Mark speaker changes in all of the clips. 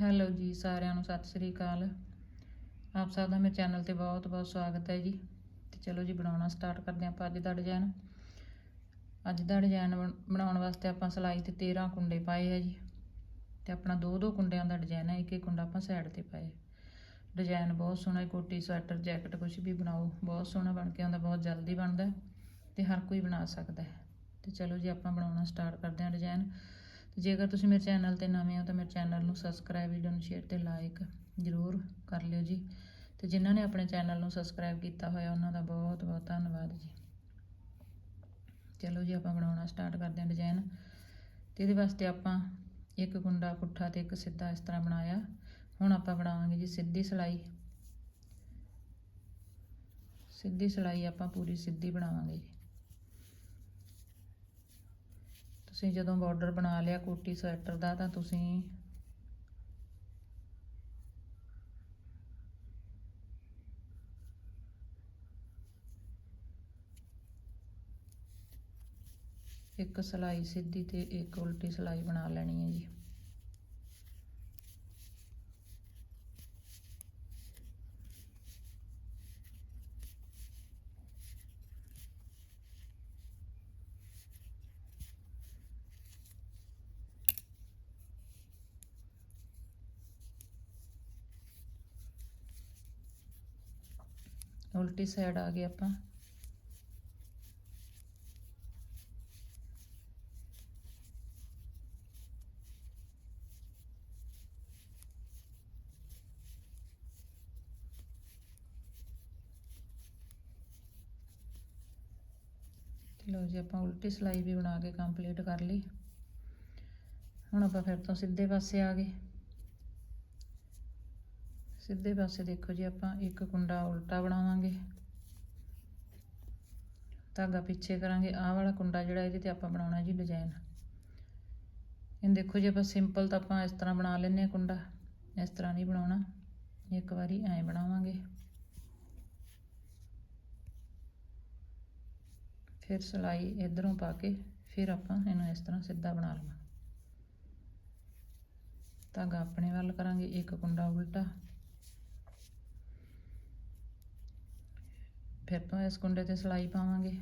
Speaker 1: Hello ਜੀ, ਸਾਰਿਆਂ ਨੂੰ ਸਤਿ ਸ੍ਰੀ ਅਕਾਲ। ਆਪ ਸਭ ਦਾ ਮੇਰੇ ਚੈਨਲ ਤੇ ਬਹੁਤ ਬਹੁਤ ਸਵਾਗਤ ਹੈ ਜੀ। ਤੇ ਚਲੋ ਜੀ, ਬਣਾਉਣਾ ਸਟਾਰਟ ਕਰਦੇ ਹਾਂ ਆਪਾਂ ਅੱਜ ਦਾ ਡਿਜ਼ਾਈਨ ਅੱਜ ਦਾ ਡਿਜ਼ਾਈਨ ਬਣਾਉਣ ਵਾਸਤੇ ਆਪਾਂ ਸਿਲਾਈ ਤੇ 13 ਕੁੰਡੇ ਪਾਏ ਆ ਜੀ। ਤੇ ਆਪਣਾ ਦੋ ਦੋ ਕੁੰਡਿਆਂ ਦਾ ਡਿਜ਼ਾਈਨ ਹੈ, ਇੱਕ ਇੱਕ ਕੁੰਡਾ ਆਪਾਂ ਸਾਈਡ ਤੇ ਪਾਏ। ਡਿਜ਼ਾਈਨ ਬਹੁਤ ਸੋਹਣਾ ਹੈ, ਕੋਟੀ, ਸਵੈਟਰ, ਜੈਕਟ ਕੁਝ ਵੀ ਬਣਾਓ, ਬਹੁਤ ਸੋਹਣਾ ਬਣ ਕੇ ਆਉਂਦਾ, ਬਹੁਤ ਜਲਦੀ ਬਣਦਾ ਹੈ ਤੇ ਹਰ ਕੋਈ ਬਣਾ ਸਕਦਾ ਹੈ। ਤੇ ਚਲੋ ਜੀ, ਆਪਾਂ ਬਣਾਉਣਾ ਸਟਾਰਟ ਕਰਦੇ ਹਾਂ ਡਿਜ਼ਾਈਨ ਤੇ ਜੇਕਰ ਤੁਸੀਂ ਮੇਰੇ ਚੈਨਲ ਤੇ ਨਵੇਂ ਹੋ ਤਾਂ ਮੇਰੇ ਚੈਨਲ ਨੂੰ ਸਬਸਕ੍ਰਾਈਬ ਵੀਡੀਓ ਨੂੰ ਸ਼ੇਅਰ ਤੇ ਲਾਈਕ ਜ਼ਰੂਰ ਕਰ ਲਿਓ ਜੀ। ਤੇ ਜਿਨ੍ਹਾਂ ਨੇ ਆਪਣੇ ਚੈਨਲ ਨੂੰ ਸਬਸਕ੍ਰਾਈਬ ਕੀਤਾ ਹੋਇਆ, ਉਹਨਾਂ ਦਾ ਬਹੁਤ ਬਹੁਤ ਧੰਨਵਾਦ ਜੀ। ਚਲੋ ਜੀ, ਆਪਾਂ ਬਣਾਉਣਾ ਸਟਾਰਟ ਕਰਦੇ ਹਾਂ ਡਿਜ਼ਾਈਨ ਤੇ ਇਹਦੇ ਵਾਸਤੇ ਆਪਾਂ ਇੱਕ ਗੁੰਡਾ ਪੁੱਠਾ ਤੇ ਇੱਕ ਸਿੱਧਾ ਇਸ ਤਰ੍ਹਾਂ ਬਣਾਇਆ। ਹੁਣ ਆਪਾਂ ਬਣਾਵਾਂਗੇ ਜੀ ਸਿੱਧੀ ਸਿਲਾਈ। ਸਿੱਧੀ ਸਿਲਾਈ ਆਪਾਂ ਪੂਰੀ ਸਿੱਧੀ ਬਣਾਵਾਂਗੇ ਜੀ। ਤੁਸੀਂ ਜਦੋਂ ਬਾਰਡਰ ਬਣਾ ਲਿਆ ਕੋਟੀ ਸਵੈਟਰ ਦਾ, ਤਾਂ ਤੁਸੀਂ ਇੱਕ ਸਿਲਾਈ ਸਿੱਧੀ ਤੇ ਇੱਕ ਉਲਟੀ ਸਿਲਾਈ ਬਣਾ ਲੈਣੀ ਹੈ ਜੀ। ਉਲਟੀ ਸਾਈਡ ਆ ਗਏ ਆਪਾਂ। ਲਓ ਜੀ, ਆਪਾਂ ਉਲਟੀ ਸਿਲਾਈ ਵੀ ਬਣਾ ਕੇ ਕੰਪਲੀਟ ਕਰ ਲਈ। ਹੁਣ ਆਪਾਂ ਫਿਰ ਤੋਂ ਸਿੱਧੇ ਪਾਸੇ ਆ ਗਏ। ਸਿੱਧੇ ਪਾਸੇ ਦੇਖੋ ਜੀ, ਆਪਾਂ ਇੱਕ ਕੁੰਡਾ ਉਲਟਾ ਬਣਾਵਾਂਗੇ। ਧਾਗਾ ਪਿੱਛੇ ਕਰਾਂਗੇ। ਆਹ ਵਾਲਾ ਕੁੰਡਾ ਜਿਹੜਾ ਇਹਦੇ ਤੇ ਆਪਾਂ ਬਣਾਉਣਾ ਜੀ ਡਿਜ਼ਾਈਨ ਇਹ ਦੇਖੋ ਜੀ, ਆਪਾਂ ਸਿੰਪਲ ਤਾਂ ਆਪਾਂ ਇਸ ਤਰ੍ਹਾਂ ਬਣਾ ਲੈਂਦੇ ਆ ਕੁੰਡਾ। ਇਸ ਤਰ੍ਹਾਂ ਨਹੀਂ ਬਣਾਉਣਾ। ਇੱਕ ਵਾਰੀ ਐਂ ਬਣਾਵਾਂਗੇ। ਫਿਰ ਸਿਲਾਈ ਇਧਰੋਂ ਪਾ ਕੇ ਫਿਰ ਆਪਾਂ ਇਹਨੂੰ ਇਸ ਤਰ੍ਹਾਂ ਸਿੱਧਾ ਬਣਾ ਲਵਾਂਗੇ। ਧਾਗਾ ਆਪਣੇ ਵੱਲ ਕਰਾਂਗੇ। ਇੱਕ ਕੁੰਡਾ ਉਲਟਾ। ਫਿਰ ਤੋਂ ਇਸ ਕੁੰਡੇ ਤੇ ਸਿਲਾਈ ਪਾਵਾਂਗੇ।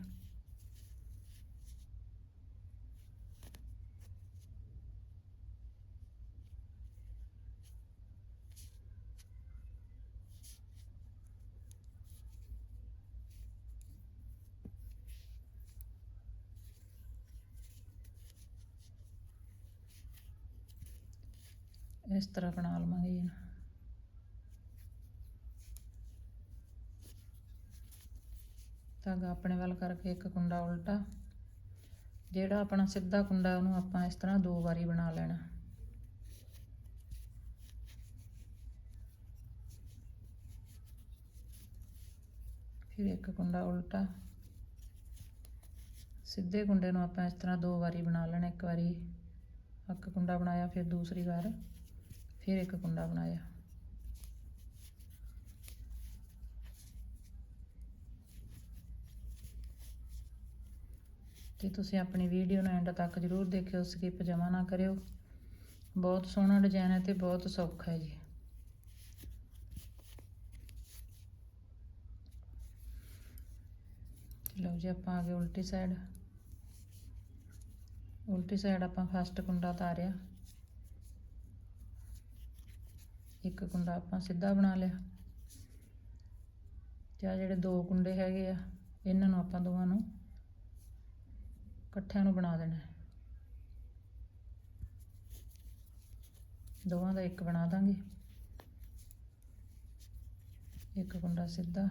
Speaker 1: ਇਸ ਤਰ੍ਹਾਂ ਬਣਾ ਲਵਾਂਗੇ ਜੀ। ਧਾਗਾ ਆਪਣੇ ਵੱਲ ਕਰਕੇ ਇੱਕ ਕੁੰਡਾ ਉਲਟਾ। ਜਿਹੜਾ ਆਪਣਾ ਸਿੱਧਾ ਕੁੰਡਾ, ਉਹਨੂੰ ਆਪਾਂ ਇਸ ਤਰ੍ਹਾਂ ਦੋ ਵਾਰੀ ਬਣਾ ਲੈਣਾ। ਫਿਰ ਇੱਕ ਕੁੰਡਾ ਉਲਟਾ। ਸਿੱਧੇ ਕੁੰਡੇ ਨੂੰ ਆਪਾਂ ਇਸ ਤਰ੍ਹਾਂ ਦੋ ਵਾਰੀ ਬਣਾ ਲੈਣਾ। ਇੱਕ ਵਾਰੀ ਇੱਕ ਕੁੰਡਾ ਬਣਾਇਆ, ਫਿਰ ਦੂਸਰੀ ਵਾਰ। ਫਿਰ ਇੱਕ ਕੁੰਡਾ ਬਣਾਇਆ। ਤੇ ਤੁਸੀਂ ਆਪਣੀ ਵੀਡੀਓ ਨੂੰ ਐਂਡ ਤੱਕ ਜ਼ਰੂਰ ਦੇਖਿਓ ਸਕਿਪ ਜਮਾ ਨਾ ਕਰਿਓ। ਬਹੁਤ ਸੋਹਣਾ ਡਿਜ਼ਾਈਨ ਹੈ ਤੇ ਬਹੁਤ ਸੌਖਾ ਹੈ ਜੀ। ਲਓ ਜੀ, ਆਪਾਂ ਆ ਗਏ ਉਲਟੀ ਸਾਈਡ ਉਲਟੀ ਸਾਈਡ ਆਪਾਂ ਫਸਟ ਕੁੰਡਾ ਤਾਰਿਆ। ਇੱਕ ਕੁੰਡਾ ਆਪਾਂ ਸਿੱਧਾ ਬਣਾ ਲਿਆ। ਤੇ ਆ ਜਿਹੜੇ ਦੋ ਕੁੰਡੇ ਹੈਗੇ ਆ, ਇਹਨਾਂ ਨੂੰ ਆਪਾਂ ਦੋਵਾਂ ਨੂੰ ਇਕੱਠਿਆਂ ਨੂੰ ਬਣਾ ਦੇਣਾ ਦੋਵਾਂ ਦਾ ਇੱਕ ਬਣਾ ਦਾਂਗੇ। ਇੱਕ ਕੁੰਡਾ ਸਿੱਧਾ।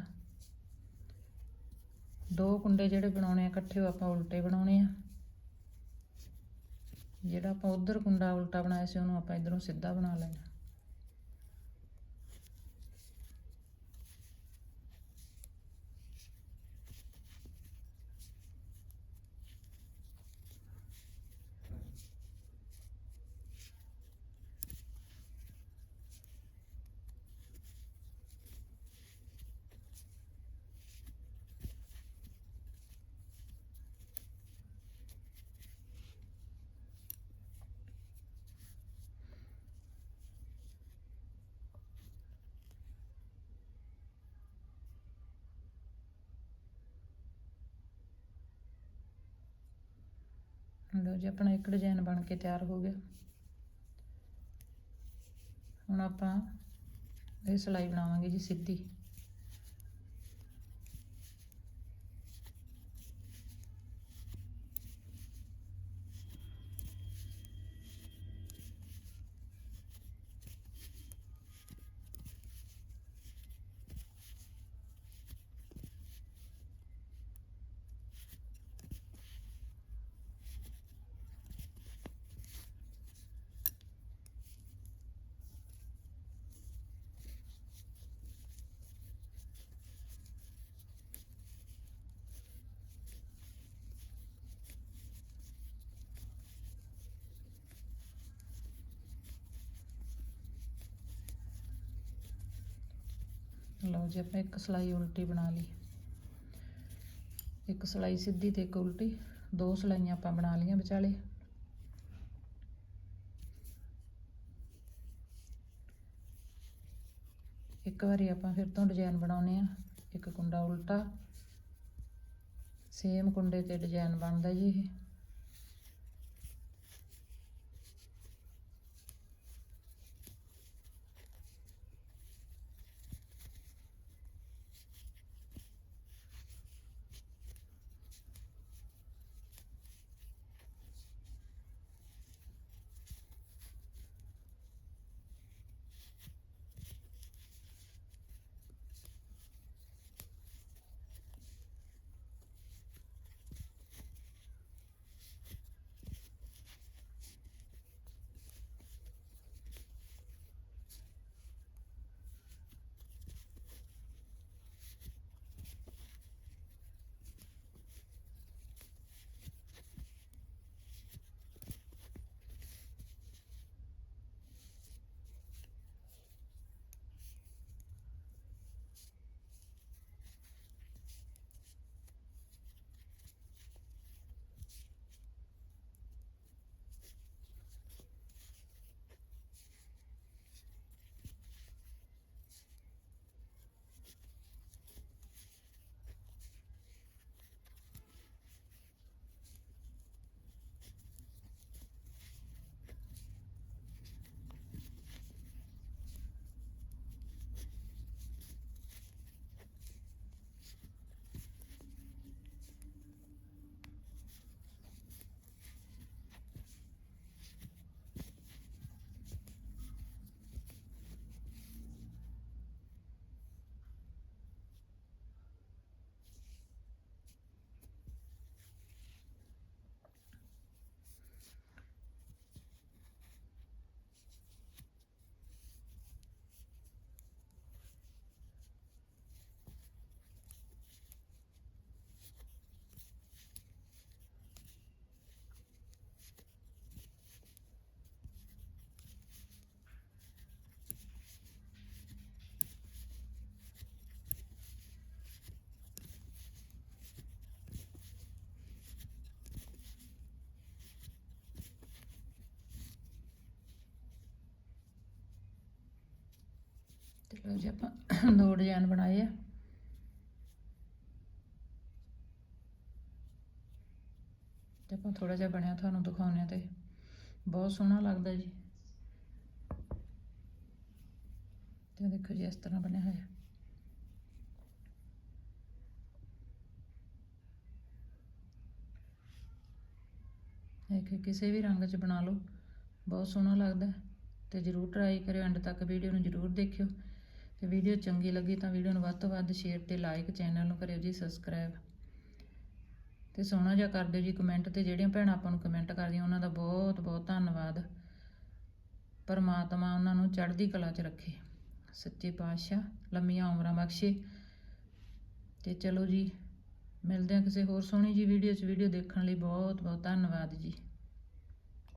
Speaker 1: ਦੋ ਕੁੰਡੇ ਜਿਹੜੇ ਬਣਾਉਣੇ ਆ, ਇਕੱਠੇ ਉਹ ਆਪਾਂ ਉਲਟੇ ਬਣਾਉਣੇ ਆ। ਜਿਹੜਾ ਆਪਾਂ ਉਧਰ ਕੁੰਡਾ ਉਲਟਾ ਬਣਾਇਆ ਸੀ, ਉਹਨੂੰ ਆਪਾਂ ਇਧਰੋਂ ਸਿੱਧਾ ਬਣਾ ਲੈਣਾ। ਲਓ ਜੀ, ਆਪਣਾ ਇੱਕ ਡਿਜ਼ਾਈਨ ਬਣ ਕੇ ਤਿਆਰ ਹੋ ਗਿਆ। ਹੁਣ ਆਪਾਂ ਇਹ ਸਿਲਾਈ ਬਣਾਵਾਂਗੇ ਜੀ ਸਿੱਧੀ। ਲਓ ਜੀ, ਆਪਾਂ ਇੱਕ ਸਿਲਾਈ ਉਲਟੀ ਬਣਾ ਲਈ। ਇੱਕ ਸਿਲਾਈ ਸਿੱਧੀ ਤੇ ਇੱਕ ਉਲਟੀ। ਦੋ ਸਿਲਾਈਆਂ ਆਪਾਂ ਬਣਾ ਲਈਆਂ ਵਿਚਾਲੇ। ਇੱਕ ਵਾਰੀ ਆਪਾਂ ਫਿਰ ਤੋਂ ਡਿਜ਼ਾਈਨ ਬਣਾਉਨੇ ਆ। ਇੱਕ ਕੁੰਡਾ ਉਲਟਾ। ਸੇਮ ਕੁੰਡੇ ਤੇ ਡਿਜ਼ਾਈਨ ਬਣਦਾ ਜੀ ਇਹ। ਤੇ ਲਓ ਜੀ ਆਪਾਂ ਦੋ ਡਿਜ਼ਾਈਨ ਬਣਾਏ ਆ। ਤੇ ਆਪਾਂ ਥੋੜਾ ਜਿਹਾ ਬਣਿਆ, ਤੁਹਾਨੂੰ ਦਿਖਾਉਂਦੇ ਆ ਤੇ ਬਹੁਤ ਸੋਹਣਾ ਲੱਗਦਾ ਜੀ। ਤੇ ਦੇਖੋ ਜੀ, ਇਸ ਤਰ੍ਹਾਂ ਬਣਿਆ ਹੋਇਆ। ਇਹ ਕਿਸੇ ਵੀ ਰੰਗ 'ਚ ਬਣਾ ਲਓ, ਬਹੁਤ ਸੋਹਣਾ ਲੱਗਦਾ। ਹੈ ਤੇ ਜਰੂਰ ਟਰਾਈ ਕਰਿਓ ਐਂਡ ਤੱਕ ਵੀਡੀਓ ਨੂੰ ਜਰੂਰ ਦੇਖਿਓ। ਤੇ ਵੀਡੀਓ ਚੰਗੀ ਲੱਗੀ ਤਾਂ ਵੀਡੀਓ ਨੂੰ ਵੱਧ ਤੋਂ ਵੱਧ ਸ਼ੇਅਰ ਤੇ ਲਾਈਕ ਚੈਨਲ ਨੂੰ ਕਰਿਓ ਜੀ ਸਬਸਕ੍ਰਾਈਬ ਤੇ ਸੋਹਣਾ ਜਿਹਾ ਕਰ ਦਿਓ ਜੀ ਕਮੈਂਟ ਤੇ, ਜਿਹੜੀਆਂ ਭੈਣਾਂ ਆਪਾਂ ਨੂੰ ਕਮੈਂਟ ਕਰਦੀਆਂ, ਉਹਨਾਂ ਦਾ ਬਹੁਤ ਬਹੁਤ ਧੰਨਵਾਦ। ਪਰਮਾਤਮਾ ਉਹਨਾਂ ਨੂੰ ਚੜ੍ਹਦੀ ਕਲਾ 'ਚ ਰੱਖੇ। ਸੱਚੇ ਪਾਤਸ਼ਾਹ, ਲੰਮੀਆਂ ਉਮਰਾਂ ਬਖਸ਼ੇ। ਤੇ ਚਲੋ ਜੀ, ਮਿਲਦੇ ਹਾਂ ਕਿਸੇ ਹੋਰ ਸੋਹਣੀ ਜੀ ਵੀਡੀਓ 'ਚ। ਵੀਡੀਓ ਦੇਖਣ ਲਈ ਬਹੁਤ ਬਹੁਤ ਧੰਨਵਾਦ ਜੀ।